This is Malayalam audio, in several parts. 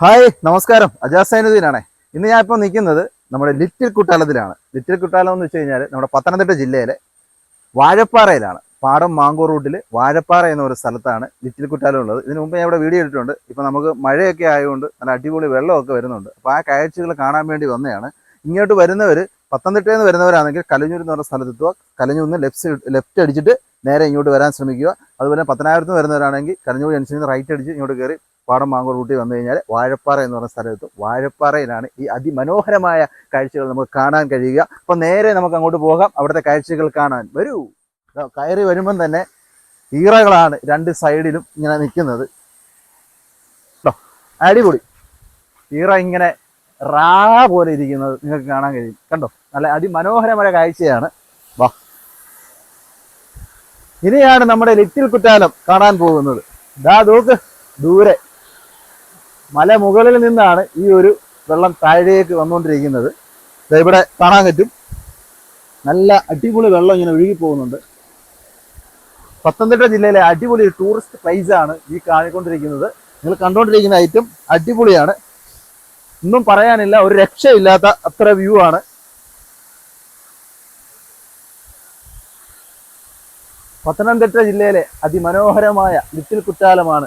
ഹായ് നമസ്കാരം. അജാസ് സൈനുദ്ദീനാണേ. ഇന്ന് ഞാൻ ഇപ്പോൾ നിൽക്കുന്നത് നമ്മുടെ ലിറ്റിൽ കുട്ടാലത്തിലാണ്. ലിറ്റിൽ കുട്ടാലം എന്ന് വെച്ച് കഴിഞ്ഞാൽ നമ്മുടെ പത്തനംതിട്ട ജില്ലയിലെ വാഴപ്പാറയിലാണ്. പാടം മാങ്കൂർ റൂട്ടിൽ വാഴപ്പാറ എന്ന ഒരു സ്ഥലത്താണ് ലിറ്റിൽ കുട്ടാലം ഉള്ളത്. ഇതിനു മുമ്പ് ഞാൻ ഇവിടെ വീഡിയോ ഇട്ടിട്ടുണ്ട്. ഇപ്പോൾ നമുക്ക് മഴയൊക്കെ ആയതുകൊണ്ട് നല്ല അടിപൊളി വെള്ളമൊക്കെ വരുന്നുണ്ട്. അപ്പോൾ ആ കാഴ്ചകൾ കാണാൻ വേണ്ടി വന്നതാണ്. ഇങ്ങോട്ട് വരുന്നവർ പത്തനംതിട്ടയിൽ നിന്ന് വരുന്നവരാണെങ്കിൽ കലഞ്ഞൂർ എന്ന് പറഞ്ഞ സ്ഥലത്തെത്തുക. കലഞ്ഞൂരിൽ നിന്ന് ലെഫ്റ്റ് ലെഫ്റ്റ് അടിച്ചിട്ട് നേരെ ഇങ്ങോട്ട് വരാൻ ശ്രമിക്കുക. അതുപോലെ പത്തനായിരത്തിൽ നിന്ന് വരുന്നവരാണെങ്കിൽ കലഞ്ഞൂർ ജംഗ്ഷനിൽ നിന്ന് റൈറ്റ് അടിച്ച് ഇങ്ങോട്ട് കയറി പാടം മാങ്കൂർ റൂട്ടിൽ വന്നു കഴിഞ്ഞാൽ വാഴപ്പാറ എന്ന് പറഞ്ഞ സ്ഥലത്ത് വാഴപ്പാറയിലാണ് ഈ അതിമനോഹരമായ കാഴ്ചകൾ നമുക്ക് കാണാൻ കഴിയുക. അപ്പോൾ നേരെ നമുക്ക് അങ്ങോട്ട് പോകാം. അവിടുത്തെ കാഴ്ചകൾ കാണാൻ. വരൂ. കയറി വരുമ്പം തന്നെ ഈറകളാണ് രണ്ട് സൈഡിലും ഇങ്ങനെ നിൽക്കുന്നത്. കേട്ടോ അടിപൊളി. ഈറ ഇങ്ങനെ റാ പോലെ ഇരിക്കുന്നത് നിങ്ങൾക്ക് കാണാൻ കഴിയും. കണ്ടോ? നല്ല അതിമനോഹരമായ കാഴ്ചയാണ്. വാ. ഇനിയാണ് നമ്മുടെ ലിറ്റിൽ കുറ്റാലം കാണാൻ പോകുന്നത്. ദാ നോക്ക്. ദൂരെ. മല മുകളിൽ നിന്നാണ് ഈ ഒരു വെള്ളം താഴേക്ക് വന്നുകൊണ്ടിരിക്കുന്നത്. ഇവിടെ കാണാൻ പറ്റും. നല്ല അടിപൊളി വെള്ളം ഇങ്ങനെ ഒഴുകി പോകുന്നുണ്ട്. പത്തനംതിട്ട ജില്ലയിലെ അടിപൊളി ടൂറിസ്റ്റ് പ്ലേസ് ആണ് ഈ കാണിക്കൊണ്ടിരിക്കുന്നത്. നിങ്ങൾ കണ്ടുകൊണ്ടിരിക്കുന്ന ഐറ്റം അടിപൊളിയാണ്. ഒന്നും പറയാനില്ല ഒരു രക്ഷയില്ലാത്ത അത്ര വ്യൂ ആണ്. പത്തനംതിട്ട ജില്ലയിലെ അതിമനോഹരമായ ലിറ്റിൽ കുറ്റാലമാണ്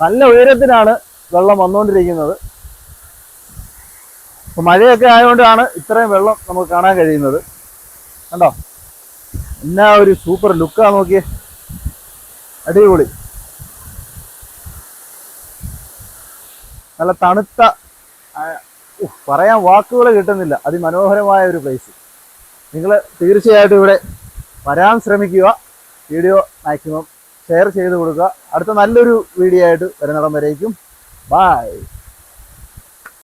നല്ല ഉയരത്തിലാണ് വെള്ളം വന്നുകൊണ്ടിരിക്കുന്നത്. മഴയൊക്കെ ആയതുകൊണ്ടാണ് ഇത്രയും വെള്ളം നമുക്ക് കാണാൻ കഴിയുന്നത്. കണ്ടോ? എന്നാ ഒരു സൂപ്പർ ലുക്കാ നോക്കിയേ. അടിപൊളി. നല്ല തണുത്ത പറയാൻ വാക്കുകൾ കിട്ടുന്നില്ല. അതിമനോഹരമായ ഒരു പ്ലേസ് നിങ്ങൾ തീർച്ചയായിട്ടും ഇവിടെ വരാൻ ശ്രമിക്കുക. വീഡിയോ മാക്സിമം ഷെയർ ചെയ്ത് കൊടുക്കുക. അടുത്ത നല്ലൊരു വീഡിയോ ആയിട്ട് വരുന്നിടം വരേക്കും. ബായ്